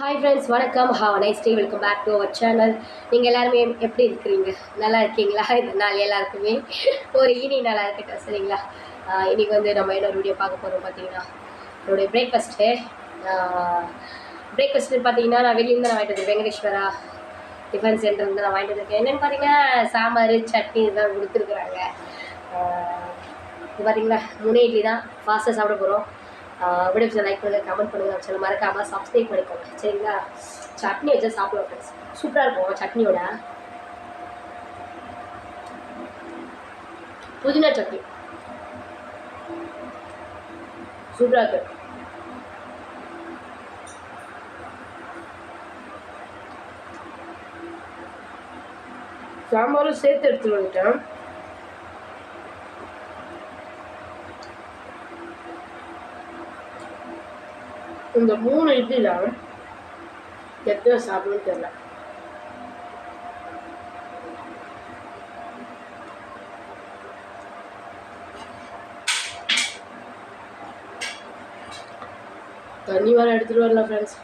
Hi friends வணக்கம். Have nice day welcome back to our channel நீங்கள் எல்லாருமே எப்படி இருக்கிறீங்க? நல்லா இருக்கீங்களா? இந்த நாள் எல்லாருக்குமே. ஒரு இனி நல்லா இருக்கட்டும் சரிங்களா? இன்றைக்கி வந்து நம்ம என்ன வீடியோ பார்க்க போகிறோம் பார்த்தீங்கன்னா? என்னுடைய பிரேக்ஃபாஸ்ட்டு பிரேக்ஃபாஸ்ட்டு பார்த்தீங்கன்னா நான் வெளியிருந்து நான் வாங்கிட்டு வந்தேன் வெங்கடேஸ்வரா டிஃபன் சென்டர்லேருந்து நான் வாங்கிட்டு வந்திருக்கேன். என்னென்னு பார்த்தீங்கன்னா சாம்பார் சட்னி இதெல்லாம் கொடுத்துருக்குறாங்க. பார்த்தீங்களா முனை இட்லி தான். ஃபாஸ்ட்டாக சாப்பிட போகிறோம் வீடியோ லைக் பண்ணுங்கள் கமெண்ட் பண்ணுங்கள் சில மறக்காமல் சப்ஸ்கிரைப் பண்ணிக்கோங்க. சரிங்களா? சட்னி வச்சா சாப்பிடுவோம் ஃப்ரெண்ட்ஸ் சூப்பராக இருக்கும் சட்னியோட. புதினா சட்னி. சூப்பராக இருக்கு. சாம்பாரும் சேர்த்து எடுத்துட்டு வந்துட்டேன். இந்த மூணு இட்லியில் எத்தனை சாப்பிடணும்னு தெரியல. தண்ணி வர எடுத்துட்டு வரல ஃப்ரெண்ட்ஸ்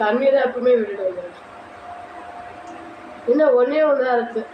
தண்ணி தான் எப்பவுமே விட்டுட்டு வந்துடுறேன் இன்னும் ஒன்றே ஒன்று தான் இருக்குது